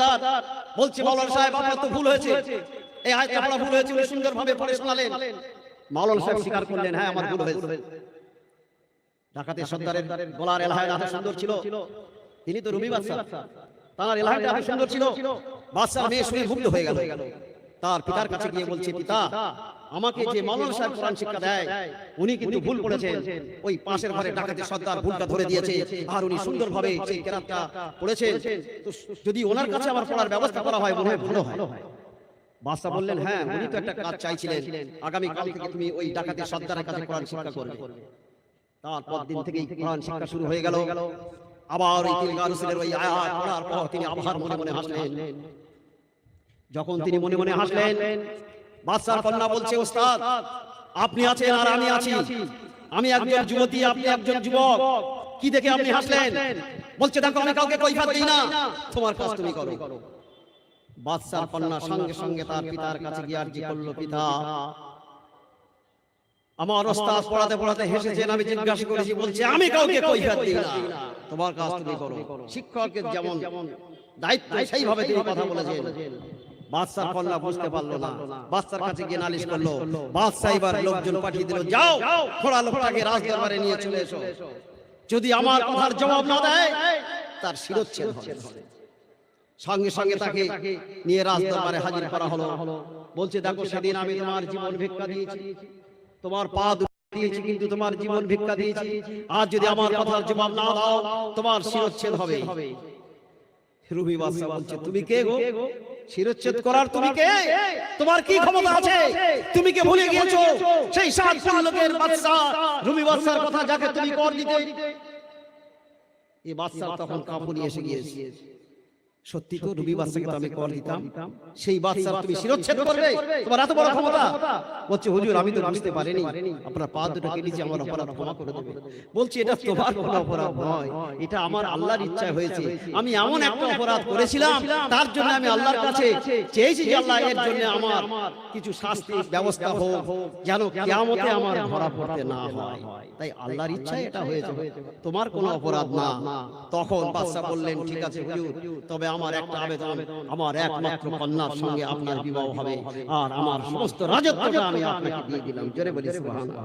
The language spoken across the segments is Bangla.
সর্দার বলছি মাওলানা সাহেব আপনার তো ভুল হয়েছে। এই আয়াত আপনার ভুল হয়েছে উনি সুন্দরভাবে পড়ে শোনালেন। মাওলানা সাহেব স্বীকার করলেন হ্যাঁ আমার ভুল হয়েছে। ডাকাতের সর্দারের গলার এলাহায় এত সুন্দর ছিল। তিনি তো রুমি বাচ্চা তার এলাহাটা এত সুন্দর ছিল। বাচ্চা মেয়ে শুনে মুগ্ধ হয়ে গেল। তার পিতার কাছে গিয়ে বলছে পিতা আমাকে যে মাওলানা সাহেব কোরআন শিক্ষা দেয় উনি কিন্তু ভুল পড়েছেন ওই পাশের ঘরে ডাকাতের সর্দার ভুলটা ধরে দিয়েছে আর উনি সুন্দরভাবে সেই কেরাতটা পড়েছেন। তো যদি ওনার কাছে আমার পড়ার ব্যবস্থা করা হয় মনে হয় ভালো হয়। বাদশা বললেন হ্যাঁ উনি তো একটা কাজ চাইছিলেন আগামী কাল থেকে তুমি ওই ডাকাতের সর্দারের কাছে কোরআন শিক্ষা করবে। তারপর দিন থেকেই কোরআন শিক্ষা শুরু হয়ে গেল। আবার ওই তিলকা রসুলের ওই আয়াত পড়ার পর তিনি আবার মনে মনে হাসলেন যখন তিনি মনে মনে হাসলেন বাদশার কন্যা বলছে ওস্তাদ আপনি আছেন আর আমি আছি। আমি একজন যুবতী আপনি একজন যুবক। কি দেখে আপনি হাসলেন? বলছে দেখো আমি কাউকে কৈফাত দিই না। তোমার কাজ তুমি করো। বাদশার কন্যা সঙ্গে সঙ্গে তার পিতার কাছে গিয়ে আরজি করল পিতা। আমার ওস্তাদ পড়াতে পড়াতে হেসেছেন আমি জিজ্ঞাসা করেছি বলছে আমি কাউকে কৈফিয়ত দিই না। তোমার কাজ তুমি করো। শিক্ষকের যেমন দায়িত্ব সেইভাবে তিনি কথা বলেছেন বাদশার কন্যা বুঝতে পারল না। বাদশার কাছে গিয়ে নালিশ করল। বাদশাহ এবার লোকজন পাঠিয়ে দিল যাও! খোড়া লোকটাকে রাজদরবারে নিয়ে চলে এসো। যদি আমার কথার জবাব না দেয় তার শিরোচ্ছেদ হবে। সঙ্গে সঙ্গে তাকে নিয়ে রাজদরবারে হাজির করা হলো। বলছে দেখো সেদিন আমি তোমার জীবন ভিক্ষা দিয়েছি। তোমার পা দিয়েছি কিন্তু তোমার জীবন ভিক্ষা দিয়েছি। আর যদি আমার কথার জবাব না দাও তোমার শিরচ্ছেদ হবে। রুবি বাদশা বলছে তুমি কে গো শিরচ্ছেদ করার তুমি কে? তোমার কি ক্ষমতা আছে? তুমি কে ভুলে গিয়েছো? সেই সাত লোকের বাদশা রুমি বাদশার কথা যাকে তুমি কর দিতে। এই বাদশা তখন কাপুনি এসে গিয়েছে। সত্যি তো রুবি বাদশাকে তো আমি কর দিতাম। সেই বাদশার তুমি শিরচ্ছেদ করবে? তোমার এত বড় ক্ষমতা? বলছে হুজুর আমি তো বুঝতে পারিনি। আপনার পা দুটো কেটেছি আমার অপরাধ ক্ষমা করে দেবে। বলছি এটা তোমার কোনো অপরাধ নয়। এটা আমার আল্লাহর ইচ্ছা হয়েছে। আমি এমন একটা অপরাধ করেছিলাম তার জন্য আমি আল্লাহর কাছে চেয়েছি যে আল্লাহ এর জন্য আমার কিছু শাস্তি ব্যবস্থা হোক যেন কিয়ামতে আমার ধরা পড়তে না হয় তাই আল্লাহর ইচ্ছায় এটা হয়েছে তোমার কোনো অপরাধ না তখন বাদশা বললেন ঠিক আছে হুজুর তবে আমার একটা আবেদন আমার একমাত্র কন্যার সঙ্গে আপনার বিবাহ হবে। আর আমার সমস্ত রাজত্বটা আমি আপনাকে দিয়ে দিলাম। জোরে বলি সুবহানাল্লাহ।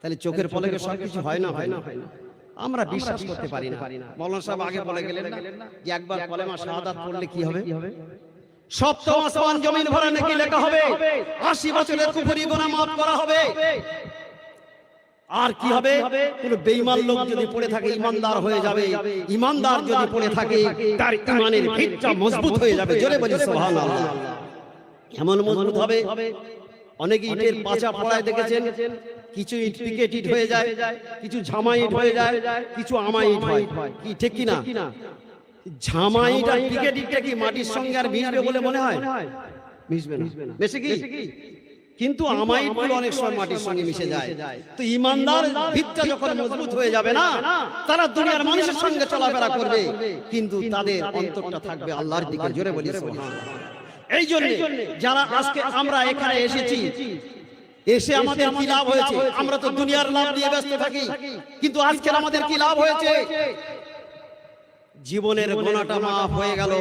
তাহলে চোখের পলকে সব কিছু হয় না হয় না। আমরা বিশ্বাস করতে পারি না। মৌলানা সাহেব আগে বলে গেলেন না যে একবার কলেমা শাহাদাত পড়লে কি হবে? সপ্তম আসমান জমিন ভরে নাকি লেখা হবে? আশি বছরের কুফরি গোনা মাফ করা হবে। আর কি হবে? কোন বেঈমান লোক যদি পড়ে থাকে ইমানদার হয়ে যাবে ইমানদার যদি পড়ে থাকে তার ইমানের ভিতটা মজবুত হয়ে যাবে। জোরে বলি সুবহানাল্লাহ। এমন মজবুত হবে অনেকে ইটের পাচা পড়ায় দেখেছেন কিছু ইট পিকেট ইট হয়ে যায় কিছু ঝামা ইট হয়ে যায় কিছু আমা ইট হয়। কি ঠিক কি না ঝামা ইট আর পিকেট ইটটা কি মাটির সঙ্গে আর মিশবে বলে মনে হয়? মিশবে না। বেশি কি? কিন্তু আমাইটগুলো অনেক সময় মাটির সঙ্গে মিশে যায়। তো ইমানদার ভিতটা যখন মজবুত হয়ে যাবে না তারা দুনিয়ার মানুষের সঙ্গে চলাফেরা করবে কিন্তু তাদের অন্তরটা থাকবে আল্লাহর দিকে জোরে বলি এই জন্য যারা আজকে আমরা এখানে এসেছি এসে আমাদের কি লাভ হয়েছে? আমরা তো দুনিয়ার লাভ নিয়ে ব্যস্ত থাকি। কিন্তু আজকে আমাদের কি লাভ হয়েছে? জীবনের গোনাটা মাফ হয়ে গেল।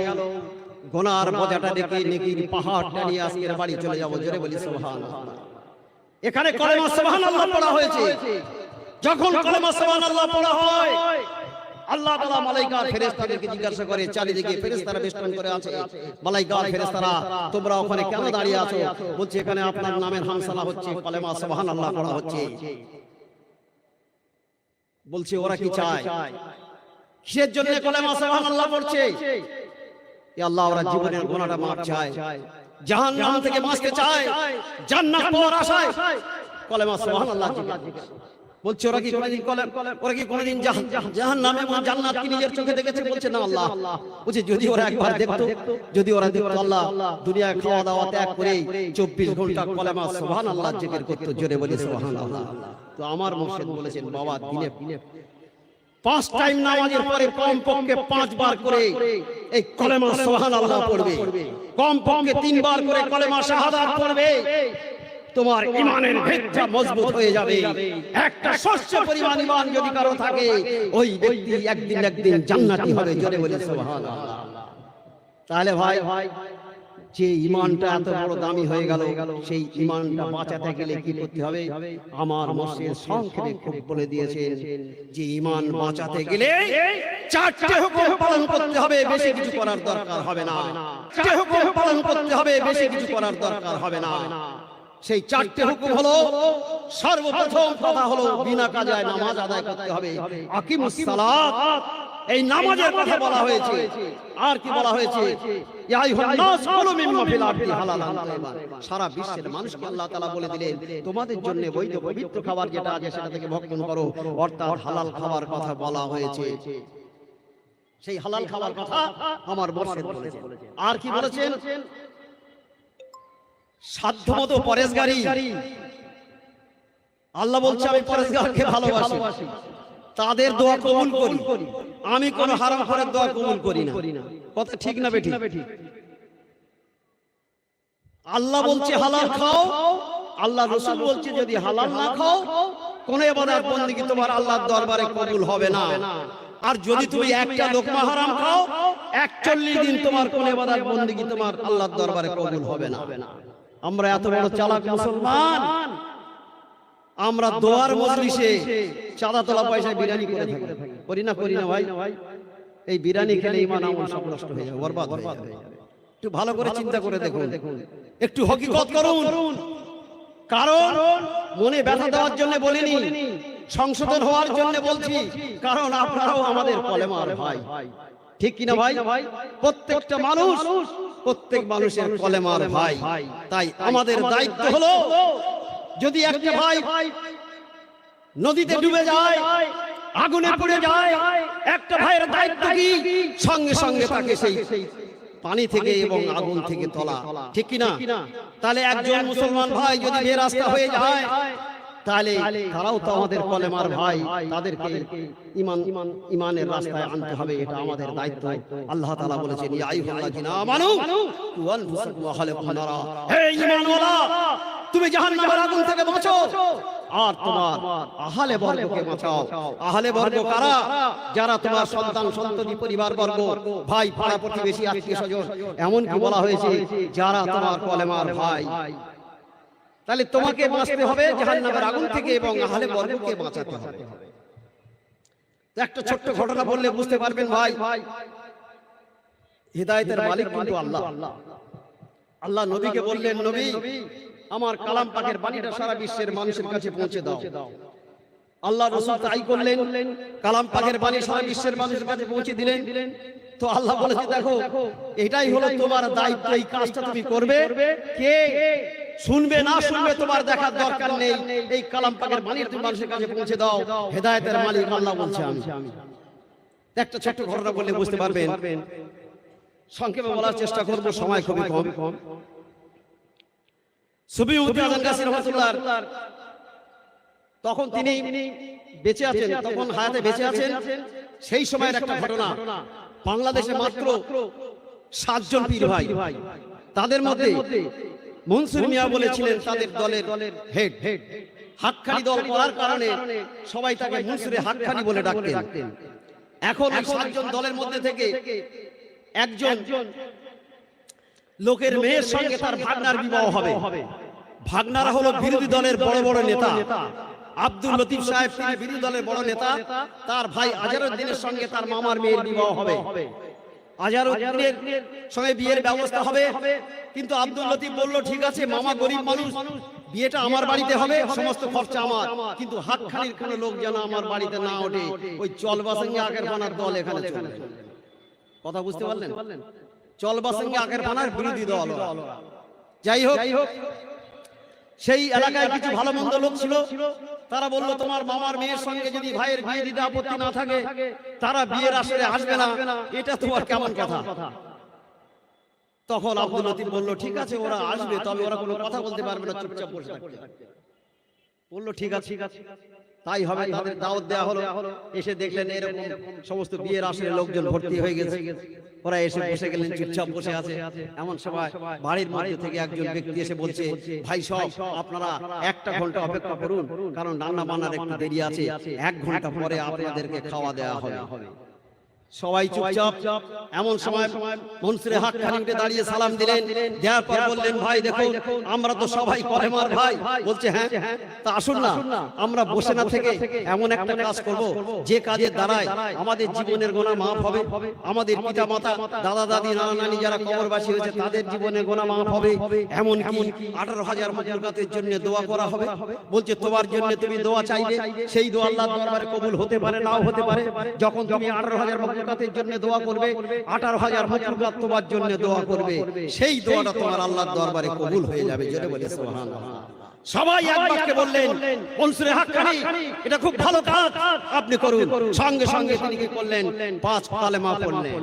গোনার মজাটা দেখে নেকির পাহাড়টা নিয়ে আজকের বাড়ি চলে যাব জোরে বলি সুবহানাল্লাহ। এখানে কলেমা সুবহানাল্লাহ পড়া হয়েছে। যখন কলেমা সুবহানাল্লাহ পড়া হয় আল্লাহ তাআলা মালাইকা ফেরেশতাদেরকে জিজ্ঞাসা করে চারিদিকে ফেরেশতারা বেষ্টন করে আছে। মালাইকা ফেরেশতারা তোমরা ওখানে কেন দাঁড়িয়ে আছো? বলছে এখানে আপনার নামের হামসালা হচ্ছে কলেমা সুবহানাল্লাহ পড়া হচ্ছে। বলছে ওরা কি চায় কিসের জন্য কলেমা সুবহানাল্লাহ পড়ছে আল্লাহ ওরা জীবনের গোনাটা মাপ চায়। জাহান্নাম থেকে বাঁচতে চায়। জান্নাত পাওয়ার আশায়। কলেমা সুবহানাল্লাহ বলছে ওরা কি কোনদিন কলেম ওরা কি কোনদিন জাহান্নামে এবং জান্নাত কি নিজের চোখে দেখেছে? বলছে না আল্লাহ। বলছে যদি ওরা একবার দেখতো যদি ওরা দেখতো আল্লাহ দুনিয়ায় খাওয়া দাওয়া ত্যাগ করে 24 ঘণ্টা কলেমা সুবহানাল্লাহ জিকির করতে জোরে বলি সুবহানাল্লাহ। তো আমার মুর্শিদ বলেছেন বাবা দিনে পাঁচ টাইম নামাজের পরে কম পক্ষে পাঁচবার করে এই কলেমা সুবহানাল্লাহ পড়বে। কম পক্ষে তিনবার করে কলেমা শাহাদাত পড়বে। তোমার ইমানের মজবুত হয়ে যাবে। একটা শস্য পরিমাণ ইমান যদি কারও থাকে, ওই ব্যক্তি একদিন একদিন জান্নাতি হবে, জোরে বলে তাহলে ভাই যে ইমানটা এত বড় দামি হয়ে গেল সেই ইমানটা বাঁচাতে গেলে কি করতে হবে? আমার মসজিদ সংক্ষেপে খুব বলে দিয়েছেন। যে ইমান বাঁচাতে গেলে চারটে হুকুম পালন করতে হবে বেশি কিছু করার দরকার হবে না। চারটে হুকুম পালন করতে হবে বেশি কিছু করার দরকার হবে না। সেই চারটে হুকুম হলো সর্বপ্রথম কথা হলো বিনা কাজায় নামাজ আদায় করতে হবে। আকিমুস সালাত। এই নামাজের কথা বলা হয়েছে। আর কি বলা হয়েছে? সারা বিশ্বের মানুষকে আল্লাহ তাআলা বলে দিলেন তোমাদের জন্য বৈধ পবিত্র খাবার যেটা আছে সেটা থেকে ভক্ষণ করো। অর্থাৎ হালাল খাবার কথা বলা হয়েছে। সেই হালাল খাবার কথা আমার বর্ষের বলেছে আর কি বলেছেন? সাধ্যমতো পরেশগারি। আল্লাহ বলছে আমি পরেশগারকে ভালোবাসি। তাদের দোয়া কবুল করি। আমি কোন হারাম করার দোয়া কবুল করি না। কথা ঠিক না বেঠিক? আল্লাহ বলছে হালাল খাও। আল্লাহ রসুল বলছে যদি হালাল না খাও কোন এবাদত বন্দিগি তোমার আল্লাহর দরবারে কবুল হবে না। আর যদি তুমি একটা লোকমা হারাম খাও একচল্লিশ দিন তোমার কোন এবাদত বন্দিগি তোমার আল্লাহর দরবারে কবুল হবে না। আমরা এত বড় চালাক মুসলমান। আমরা দোয়ার মজলিসে চাঁদা তোলা পয়সায় বিরিয়ানি করে থাকি। করি না করি না ভাই। এই বিরিয়ানি খেলে ইমান আমল সব নষ্ট হয়ে যাবে বরবাদ হয়ে যাবে একটু ভালো করে চিন্তা করে দেখুন একটু হকিকত করুন। কারণ মনে ব্যথা দেওয়ার জন্য বলিনি সংশোধন হওয়ার জন্য বলছি কারণ আপনারাও আমাদের কলেমার ভাই। ঠিক কিনা ভাই? প্রত্যেকটা মানুষ প্রত্যেক মানুষের কলেমার ভাই। তাই আমাদের দায়িত্ব হলো যদি একটা ভাই নদীতে ডুবে যায় আগুনে পড়ে যায়। একটা ভাইয়ের দায়িত্ব কি? সঙ্গে সঙ্গে তাকে সেই পানি থেকে এবং আগুন থেকে তোলা। ঠিক কি না তাহলে একজন মুসলমান ভাই যদি বেরাস্তা হয়ে যায় তাহলে তারাও তো আমাদের কলেমার ভাই। তাদেরকে ইমান ইমান ইমানের রাস্তায় আনতে হবে এটা আমাদের দায়িত্ব। আল্লাহ তাআলা বলেছেন ইয়া আইয়ুহাল্লাযিনা আমানু ওয়াল খালাকুম নারা হে ঈমানওয়ালা তুমি জাহান্নামের আগুন থেকে বাঁচো। আর তোমার আহলে বর্গকে বাঁচাও। আহলে বর্গ কারা? যারা তোমার সন্তান সন্ততি পরিবার বর্গ। ভাই পাড়া প্রতিবেশী আত্মীয় স্বজন। এমন কি বলা হয়েছে? যারা তোমার কলেমার ভাই। তাহলে তোমাকে বাঁচতে হবে জাহান্নামের আগুন থেকে এবং আহলে বর্গকে বাঁচাতে হবে। একটা ছোট্ট ঘটনা বললে বুঝতে পারবেন ভাই। হিদায়তের মালিক কিন্তু আল্লাহ। আল্লাহ। নবীকে বললেন নবী আমার কালাম পাকের বাণীটা সারা বিশ্বের মানুষের কাছে পৌঁছে দাও। আল্লাহ রসুল তাই করলেন কালাম পাকের বাণী সারা বিশ্বের মানুষের কাছে পৌঁছে দিলেন। তো আল্লাহ বলেছে দেখো এটাই হলো তোমার দায়িত্ব এই কাজটা তুমি করবে। কে? শুনবে না শুনবে তোমার দেখার দরকার নেই। এই কালাম পাকের বাণী তুমি মানুষের কাছে পৌঁছে দাও। হেদায়েতের মালিক আল্লাহ বলছে আমি। একটা ছোট্ট ঘটনা বললে বুঝতে পারবেন। সংক্ষেপে বলার চেষ্টা করব সময় খুবই কম। সুবি উদ্দিন গাছির তখন তিনি বেঁচে আছেন তখন হায়াতে বেঁচে আছেন। সেই সময়ের একটা ঘটনা। বাংলাদেশে মাত্র সাতজন পীর ভাই তাদের মধ্যে মনসুর মিয়া বলেছিলেন তাদের দলের হেড হেড হাতখানি দল করার কারণে সবাই তাকে মনসুরে হাতখানি বলে ডাকতেন। এখন ওই সাতজন দলের মধ্যে থেকে একজন লোকের মেয়ের সঙ্গে তার ভাগনার বিবাহ হবে। ভাগনারা হলো বিরোধী দলের বড় বড় নেতা। আব্দুল লতিফ সাহেব তিনি বিরোধী দলের বড় নেতা। তার ভাই আজারউদ্দিনের সঙ্গে তার মামার মেয়ের বিবাহ হবে। আজারউদ্দিনের সঙ্গে বিয়ের ব্যবস্থা হবে। কিন্তু আব্দুল লতিফ বলল ঠিক আছে মামা গরিব মানুষ বিয়েটা আমার বাড়িতে হবে সমস্ত খরচা আমার। কিন্তু হাতখানির কোনো লোক যেন আমার বাড়িতে না ওঠে। ওই চলবাসঙ্গে আগের বানার দল এখানে চলে কথা বুঝতে পারলেন? চলবাসঙ্গে আগের বানার বিরোধী দল। ওরা। যাই হোক সেই এলাকায় কিছু ভালো মন্দ লোক ছিল। তারা বলল তোমার মামার মেয়ের সঙ্গে যদি ভাইয়ের বিয়ে দিতে আপত্তি না থাকে তারা বিয়ের আসলে আসবে না। এটা তোমার কেমন কথা? তখন আব্দুল লতিফ বলল ঠিক আছে ওরা আসবে তবে ওরা কোনো কথা বলতে পারবে না চুপচাপ বসে থাকবে। বলল ঠিক আছে। ঠিক আছে। তাই হবে তাদের দাওয়াত দেওয়া হলো। এসে দেখলেন এরকম সমস্ত বিয়ের আসলে লোকজন ভর্তি হয়ে গেছে। ওরা এসে বসে গেলেন চুপচাপ বসে আছে। এমন সময় বাড়ির মধ্যে থেকে একজন ব্যক্তি এসে বলছে ভাই সব আপনারা একটা ঘণ্টা অপেক্ষা করুন। কারণ রান্না বান্নার একটু দেরি আছে। এক ঘণ্টা পরে আপনাদেরকে খাওয়া দেওয়া হবে। সবাই চুপচাপ। এমন সময় মনসুরে হাত খানি দাঁড়িয়ে সালাম দিলেন। দেওয়ার পর বললেন ভাই দেখো আমরা তো সবাই কলেমার ভাই। বলছে হ্যাঁ তা আসুন না। আমরা বসে না থেকে এমন একটা কাজ করব যে কাজের দ্বারাই আমাদের জীবনের গোনা মাফ হবে। আমাদের পিতা মাতা দাদা দাদি নানা নানি যারা কবরবাসী হয়েছে তাদের জীবনের গোনা মাফ হবে। এমন কি আঠারো হাজার মুখলকাতের জন্য দোয়া করা হবে বলছে তোমার জন্য তুমি দোয়া চাইবে সেই দোয়া আল্লাহ দরবারে কবুল হতে পারে নাও হতে পারে যখন তুমি আঠারো হাজার মুখলকাতের জন্য দোয়া করবে আঠারো হাজার মুখলকাত তোমার জন্য দোয়া করবে। সেই দোয়াটা তোমার আল্লাহর দরবারে কবুল হয়ে যাবে জোরে বলে সুবহানাল্লাহ। সবাই বাক্যে বললেন মনসুরে হাক্কানি এটা খুব ভালো কাজ আপনি করুন। সঙ্গে সঙ্গে তিনি কি করলেন? পাঁচ কালেমা পড়লেন।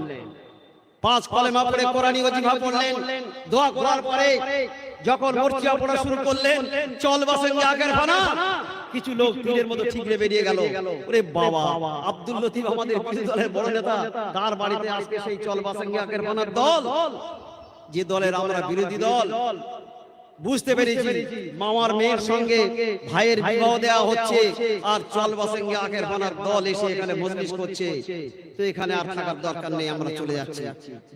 পাঁচ কলেমা পড়ে কোরআনি ওজিফা পড়লেন। দোয়া করার পরে যখন মরচিয়া পড়া শুরু করলেন চল বাসেঙ্গে আগের ফানা কিছু লোক তীরের মতো ঠিকরে বেরিয়ে গেল। ওরে বাবা আব্দুল লতিফ আমাদের বিরোধী দলের বড় নেতা। তার বাড়িতে আজকে সেই চল বাসেঙ্গে আগের ফানার দল। যে দলের আমরা বিরোধী দল। বুঝতে পেরেছি মামার মেয়ের সঙ্গে ভাইয়ের বিবাহ দেওয়া হচ্ছে আর চল বাসেঙ্গে আখের ফানার দল এসে এখানে মজলিস করছে। তো এখানে আর থাকার দরকার নেই আমরা চলে যাচ্ছি।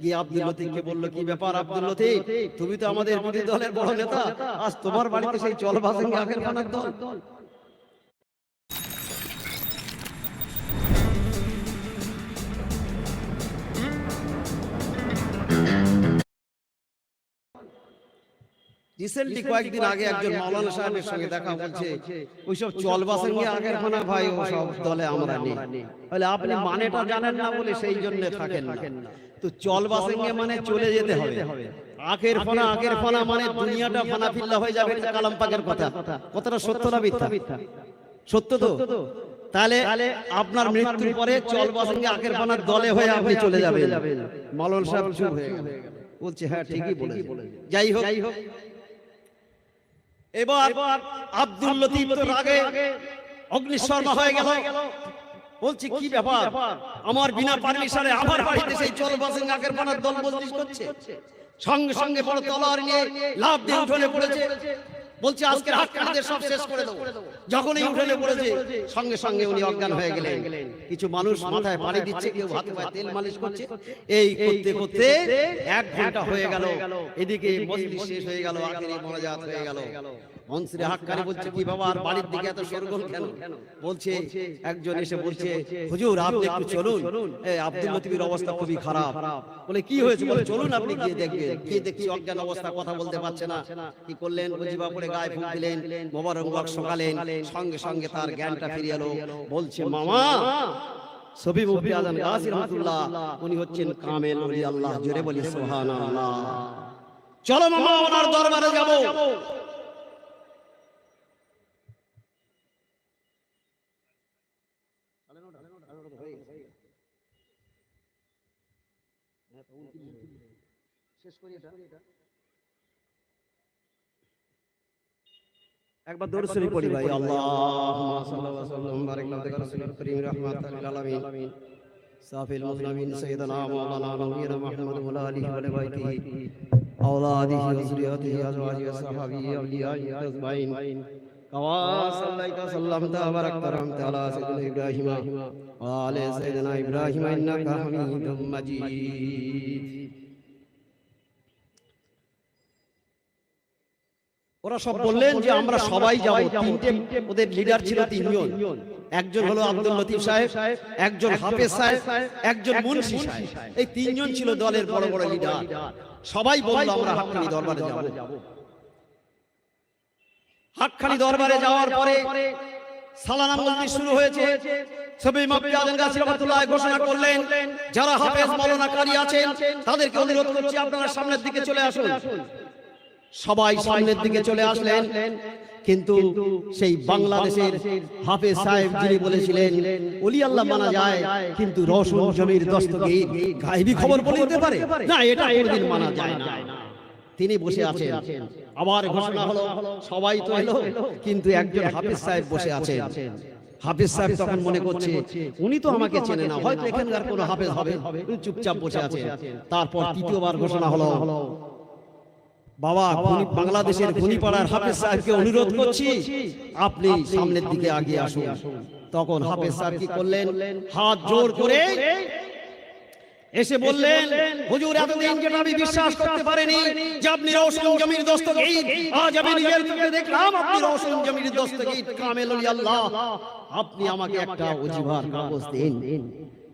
গিয়ে আব্দুল লতিফকে বলল কি ব্যাপার? আব্দুল লতিফ তুমি তো আমাদের বিরোধী দলের বড় নেতা। আজ তোমার বাড়িতে সেই চল বাসেঙ্গে আখের ফানার দল রিসেন্টলি কয়েকদিন আগে একজন মাওলানা সাহেবের সঙ্গে দেখা বলছে ওইসব চলবা সঙ্গে আগের ভাই দলে আমরা নেই। আপনি মানেটা জানেন না বলে সেই জন্য থাকেন না। তো সঙ্গে মানে চলে যেতে হবে। আখের ফানা আগের ফানা মানে দুনিয়াটা ফানা ফিল্লা হয়ে যাবে এটা কালাম পাকের কথা। কথাটা সত্য না মিথ্যা? সত্য তো? তাহলে আপনার মৃত্যুর পরে চলবা সঙ্গে আগের ফানার দলে হয়ে আপনি চলে যাবেন। মালন সাহেব চুপ হয়ে গেল। বলছে হ্যাঁ ঠিকই বলেছে যাই হোক যাই হোক এবার আব্দুল লতিফ তো রাগে অগ্নিশর্মা হয়ে গেল। বলছি কি ব্যাপার? আমার বিনা পারমিশনে আবার বাড়িতে সেই চল বাসেন আগের পানার দল মজলিস করছে সঙ্গে সঙ্গে বড় তলার নিয়ে লাভ দিয়ে উঠোনে পড়েছে। বলছে আজকে হাত কাটাদের সব শেষ করে দেবো। যখনই উঠোনে পড়েছে সঙ্গে সঙ্গে উনি অজ্ঞান হয়ে গেলেন। কিছু মানুষ মাথায় পানি দিচ্ছে কেউ হাতে পায়ে তেল মালিশ করছে। এই করতে করতে এক ঘণ্টা হয়ে গেল। এদিকে মজলিস শেষ হয়ে গেল আখেরি মোনাজাত হয়ে গেল। মনসিরে বলছে কি বাবা আর বাড়ির দিকে এত সরগোল কেন? বলছে একজন এসে বলছে হুজুর আপনি একটু চলুন। এই আব্দুল লতিফের অবস্থা খুবই খারাপ। বলে কি হয়েছে? বলে চলুন আপনি গিয়ে দেখবেন। গিয়ে দেখছি অজ্ঞান অবস্থা কথা বলতে পারছে না। কি করলেন? পরে গায়ে ফুল দিলেন। মোবারক সকালেন সঙ্গে সঙ্গে তার জ্ঞানটা ফিরে এলো। বলছে মামা! সবি মুফতি আজম রহমাতুল্লাহ উনি হচ্ছেন কামেল ওলি আল্লাহ জোরে বলি সুবহানাল্লাহ চলো মামা ওনার দরবারে যাব একবার দরুদ শরীফ পড়ি ভাই আল্লাহুম্মা সাল্লি ওয়া সাল্লিম বারিক আলা রাসূলিল কারীম রাহমাতাল লিল আলামিন সাফিল মুসলিমিন সাইয়্যিদানা মাওলানা নবিয়িনা মুহাম্মদ ওয়া আলিহি ওয়া বাইতিহি أولاده وذريته أزواجه وصحبه أوليائه أجمعين كما صليت وسلمت وباركت ورحمت على سيدنا إبراهيم وعلى سيدنا إبراهيم إنك حميد مجيد ওরা সব বললেন যে আমরা সবাই যাব। তিনটে ওদের লিডার ছিল তিনজন। একজন হলো আব্দুল লতিফ সাহেব একজন হাফেজ সাহেব একজন মুন্সি সাহেব। এই তিনজন ছিল দলের বড় বড় লিডার সবাই বলল আমরা হাক্কানি দরবারে যাব। হাক্কানি দরবারে যাওয়ার পরে সালানা মজলিস শুরু হয়েছে। সবই মাপি আজম গাছি রহমাতুল্লাহ ঘোষণা করলেন। যারা হাফেজ মাওলানা কারি আছেন তাদেরকে অনুরোধ করছি আপনারা সামনের দিকে চলে আসুন। সবাই সামনের দিকে চলে আসলেন। কিন্তু সেই বাংলাদেশের হাফেজ সাহেব যিনি বলেছিলেন ওলি আল্লাহ মানা যায় কিন্তু রসুন জমির দস্তগীর গায়েবী খবর বলে দিতে পারে? না এটা কোনোদিন মানা যায় না। তিনি বসে আছেন। আবার ঘোষণা হলো সবাই তো এলো কিন্তু একজন হাফেজ সাহেব বসে আছেন। হাফেজ সাহেব তখন মনে করছে উনি তো আমাকে চেনে না হয়তো এখানকার কোনো হাফেজ হবে। চুপচাপ বসে আছে তারপর তৃতীয়বার ঘোষণা হলো বাবা বাংলাদেশের খনিপাড়ার হাফেজ সাহেবকে অনুরোধ করছি আপনি সামনের দিকে আগিয়ে আসুন। তখন হাফেজ সাহেব কি করলেন? হাত জোর করে এসে বললেন হুজুর এতদিন যেটা আমি বিশ্বাস করতে পারিনি যে আপনি রওশন জমির দস্তগীর আজ আমি নিজের চোখে দেখলাম আপনি রওশন জমির দস্তগীর কামেল আল্লাহ আপনি আমাকে একটা ওজিভার কাগজ দিন।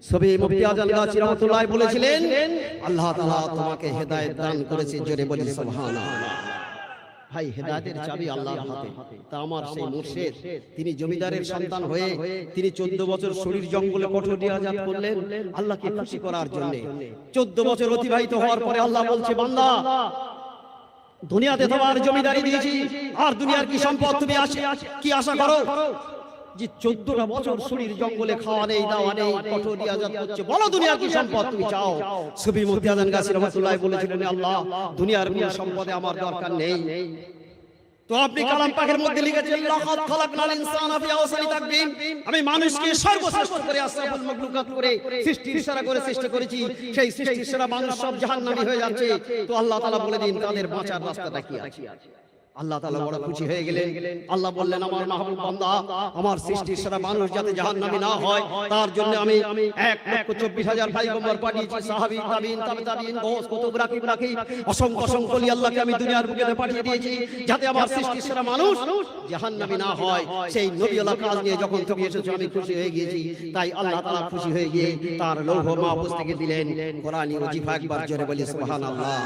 সবে মুফতি আজম গাছি রহমাতুল্লাহ বলেছিলেন আল্লাহ তাআলা তোমাকে হেদায়েত দান করেছে জোরে বলি সুবহানাল্লাহ। ভাই হেদায়েতের চাবি আল্লাহর হাতে। তা আমার সেই মুর্শিদ তিনি জমিদারের সন্তান হয়ে তিনি চোদ্দ বছর শরীর জঙ্গলে কঠোর আজাদ করলেন আল্লাহকে খুশি করার জন্য। চোদ্দ বছর অতিবাহিত হওয়ার পরে আল্লাহ বলছে বান্দা দুনিয়াতে তোমার জমিদারি দিয়েছি আর দুনিয়ার কি সম্পদ তুমি আসে কি আশা করো? যে চোদ্দটা বছর শরীর জঙ্গলে খাওয়া নেই দাওয়া নেই কঠোর আজাদ করছে। বলো দুনিয়ার কি সম্পদ তুমি চাও? সুবি আজম গাছি রহমাতুল্লাহ বলেছিলেন আল্লাহ দুনিয়ার কোন সম্পদে আমার দরকার নেই। তো আপনি কালাম পাকের মধ্যে লিখেছেন লাকাদ খালাকনাল ইনসানা ফি আহসানি তাকবীম। আমি মানুষকে সর্বশ্রেষ্ঠ করে আশরাফুল মাখলুকাত করে সৃষ্টির সেরা করে সৃষ্টি করেছি। সেই সৃষ্টির সেরা মানুষ সব জাহান্নামী হয়ে যাচ্ছে। তো আল্লাহ তাআলা বলে দিন তাদের বাঁচার রাস্তাটা কি আছে? আল্লাহ তাআলা বড় খুশি হয়ে গেলেন। আল্লাহ বললেন আমার মাহবুব বান্দা আমার সৃষ্টির সেরা মানুষ যাতে জাহান্নামী না হয় তার জন্য আমি এক লক্ষ চব্বিশ হাজার পয়গম্বর পাঠিয়েছি সাহাবী তাবিন তাবে তাবিন গৌস কুতুব রাকিব রাকিব অসংখ্য অসংখ্য অলি আল্লাহকে আমি দুনিয়ার বুকে পাঠিয়ে দিয়েছি যাতে আমার সৃষ্টির সেরা মানুষ জাহান্নামী না হয়। সেই নবী আল্লাহ কাজ নিয়ে যখন তুমি এসেছ আমি খুশি হয়ে গিয়েছি। তাই আল্লাহ তাআলা খুশি হয়ে গিয়ে তার লৌহ মাহফুজ থেকে দিলেন কোরআনী ওজিফা একবার জোরে বলি সুবহানাল্লাহ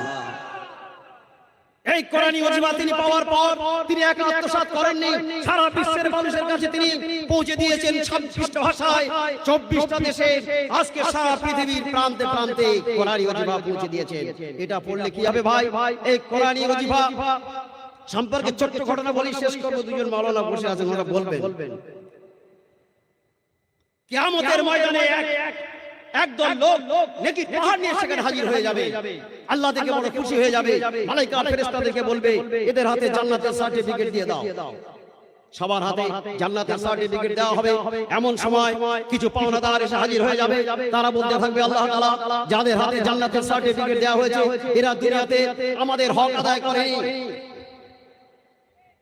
এই কোরআনী ওজিফা তিনি পাওয়ার পর তিনি একা আত্মসাৎ করেননি। সারা বিশ্বের মানুষের কাছে তিনি পৌঁছে দিয়েছেন ছাব্বিশটা ভাষায় চব্বিশটা দেশে। আজকে সারা পৃথিবীর প্রান্তে প্রান্তে কোরআনী ওজিফা পৌঁছে দিয়েছেন। এটা পড়লে কি হবে ভাই? এই কোরআনী ওজিফা সম্পর্কে ছোট্ট ঘটনা বলি শেষ করব দুজন মাওলানা বসে আছেন ওরা বলবেন। কিয়ামতের ময়দানে এক একদল লোক নেকি পাহাড় নিয়ে সেখানে হাজির হয়ে যাবে। আল্লাহ দেখে বড় খুশি হয়ে যাবে। মালাইকা বলবে এদের হাতে জান্নাতের সার্টিফিকেট দিয়ে দাও। সবার হাতে জান্নাতের সার্টিফিকেট দেওয়া হবে। এমন সময় কিছু পাওনাদার এসে হাজির হয়ে যাবে। তারা বলতে থাকবে আল্লাহ তাআলা যাদের হাতে জান্নাতের সার্টিফিকেট দেওয়া হয়েছে এরা দুনিয়াতে আমাদের হক আদায় করেনি।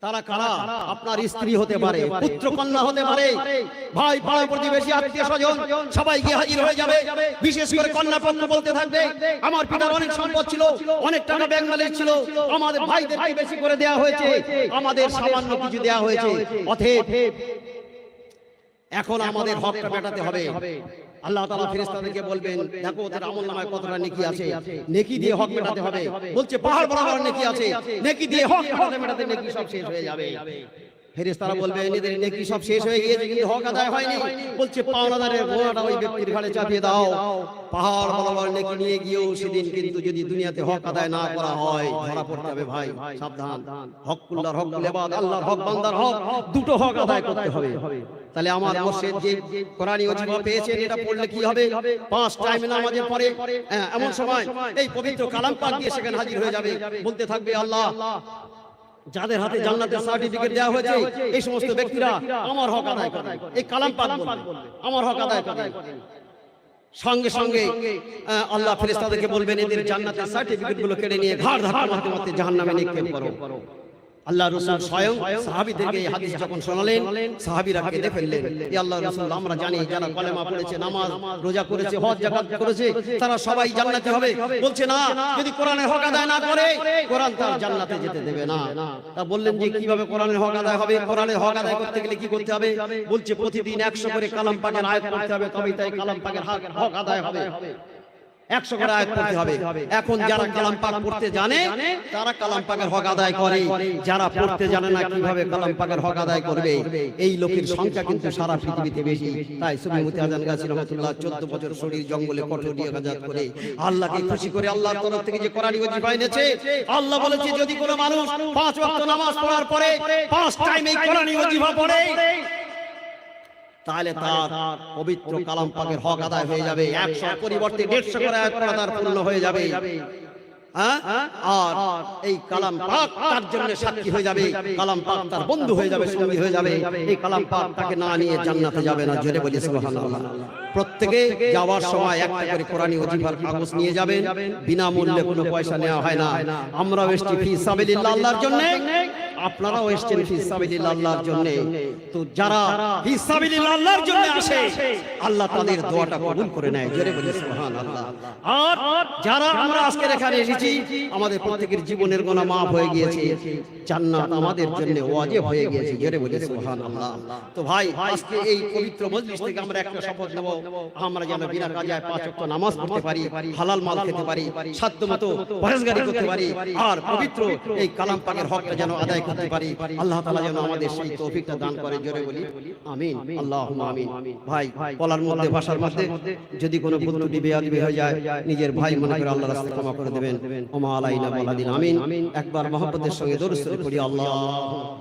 তারা কারা? আপনার স্ত্রী হতে পারে পুত্র কন্যা হতে পারে ভাই পাড়া প্রতিবেশী আত্মীয় স্বজন সবাই গিয়ে হাজির হয়ে যাবে বিশেষ করে কন্যা পক্ষ বলতে থাকবে আমার পিতার অনেক সম্পদ ছিল অনেক টাকা ব্যাংক ব্যালেন্স ছিল আমাদের ভাইদেরকে বেশি করে দেয়া হয়েছে আমাদের সামান্য কিছু দেয়া হয়েছে অথেব। এখন আমাদের হকটা মেটাতে হবে। আল্লাহ তাআলা ফেরেশতাদেরকে বলবেন দেখো ওদের আমলনামায় কতটা নেকি আছে? নেকি দিয়ে হক মেটাতে হবে। বলছে পাহাড় বরাবর নেকি আছে। নেকি দিয়ে হক মেটাতে মেটাতে নেকি সব শেষ হয়ে যাবে। ফেরেশতারা বলবে এদের নেকি সব শেষ হয়ে গিয়েছে কিন্তু হক আদায় হয়নি। বলছে পাওনাদারের গোনাটা ওই ব্যক্তির ঘাড়ে চাপিয়ে দাও। পাহাড় বরাবর নেকি নিয়ে গিয়েও সেদিন কিন্তু যদি দুনিয়াতে হক আদায় না করা হয় ধরা পড়তে হবে ভাই সাবধান। হকুল্লাহর হক লেবাদ আল্লাহর হক বান্দার হক দুটো হক আদায় করতে হবে। তাহলে আমার মুর্শিদ যে কোরআনী ওজিফা পেয়েছেন এটা পড়লে কি হবে? পাঁচ টাইম নামাজের পরে হ্যাঁ, এমন সময় এই পবিত্র কালাম পাক দিয়ে সেখানে হাজির হয়ে যাবে বলতে থাকবে আল্লাহ যাদের হাতে জান্নাতের সার্টিফিকেট দেওয়া হয়েছে এই সমস্ত ব্যক্তিরা আমার হক আদায় করে এই কালাম পাক বলবে আমার হক আদায় করে সঙ্গে সঙ্গে আল্লাহ ফেরেশতাদেরকে বলবেন এদের জান্নাতের সার্টিফিকেটগুলো কেড়ে নিয়ে ঘাড় ধাক্কা মারতে মারতে জাহান্নামে নিক্ষেপ করো। আল্লাহ রসুল স্বয়ং সাহাবীদেরকে এই হাদিস যখন শোনালেন সাহাবীরা কেঁদে ফেললেন এই আল্লাহ রসুল আমরা জানি যারা কলেমা পড়েছে নামাজ রোজা করেছে হজ জাকাত করেছে তারা সবাই জান্নাতে হবে। বলছে না যদি কোরআনের হক আদায় না করে কোরআন তার জান্নাতে যেতে দেবে না। তা বললেন যে কীভাবে কোরআনের হক আদায় হবে? কোরআনের হক আদায় করতে গেলে কি করতে হবে? বলছে প্রতিদিন একশো করে কালাম পাকের আয়াত পড়তে হবে তবেই তাই কালাম পাকের হক আদায় হবে। একশো করে আয়াত পড়তে হবে। এখন যারা কালাম পাক পড়তে জানে তারা কালাম পাকের হক আদায় করে। যারা পড়তে জানে না কীভাবে কালাম পাকের হক আদায় করবে এই লোকের সংখ্যা কিন্তু সারা পৃথিবীতে বেশি। তাই সুবি মুতি আজান গাছি রহমতুল্লাহ 14 বছর শরীর জঙ্গলে কঠোর আজাদ করে। আল্লাহকে খুশি করে আল্লাহর তরফ থেকে যে কোরআনী ওজিফা এনেছে আল্লাহ বলেছে যদি কোনো মানুষ পাঁচ ওয়াক্ত নামাজ পড়ার পরে পাঁচ টাইম এই কোরআনী ওজিফা পড়ে তাহলে তার পবিত্র কালাম পাকের হক আদায় হয়ে যাবে। একশো পরিবর্তে দেড়শো করে তার পূর্ণ হয়ে যাবে? আর এই কালাম পাক তার জন্য সাক্ষী হয়ে যাবে। কালাম পাক তার বন্ধু হয়ে যাবে সঙ্গী হয়ে যাবে। এই কালাম পাক তাকে না নিয়ে জান্নাতে যাবে না জোরে বলি সুবহানাল্লাহ। প্রত্যেকে যাওয়ার সময় একটা করে কোরআনী ওজিফার কাগজ নিয়ে যাবেন। বিনামূল্যে কোনো পয়সা নেওয়া হয় না। আমরা এসছি ফি সাবিলিল্লাহ আল্লাহর জন্য আপনারাও এসছেন ফিসাবিলিল্লাহ আল্লাহর জন্য। তো যারা ফিসাবিলিল্লাহ আল্লাহর জন্য আসে আল্লাহ তাদের দোয়াটা কবুল করে নেয়। জোরে বলি সুবহানাল্লাহ। আর যারা আমরা আজকে এখানে এসেছি আমাদের প্রত্যেকের জীবনের গোনা মাফ হয়ে গিয়েছে। জান্নাত আমাদের জন্য ওয়াজিব হয়ে গিয়েছে জোরে বলি সুবহানাল্লাহ। তো ভাই আজকে এই পবিত্র মজলিস থেকে আমরা একটা শপথ নেব। আমরা যেন বিনা পাঁচ ওয়াক্ত নামাজ পড়তে পারি হালাল মাল খেতে পারি পরেশগারি করতে পারি আর পবিত্র এই কালাম পাকের হকটা যেন আদায় করতে পারি আল্লাহ তাআলা যেন আমাদের সেই তৌফিকটা দান করে জোরে বলি। আমিন আল্লাহুম্মা আমিন। ভাই বলার মধ্যে ভাষার মধ্যে যদি কোনো ভুল ত্রুটি বেয়াদবি হয়ে যায় নিজের ভাই মনে করে আল্লাহর রাস্তায় ক্ষমা করে দেবেন ওমা আলাইনা আমিন একবার মহব্বতের সঙ্গে দরুদ শরীফ পড়ি আল্লাহ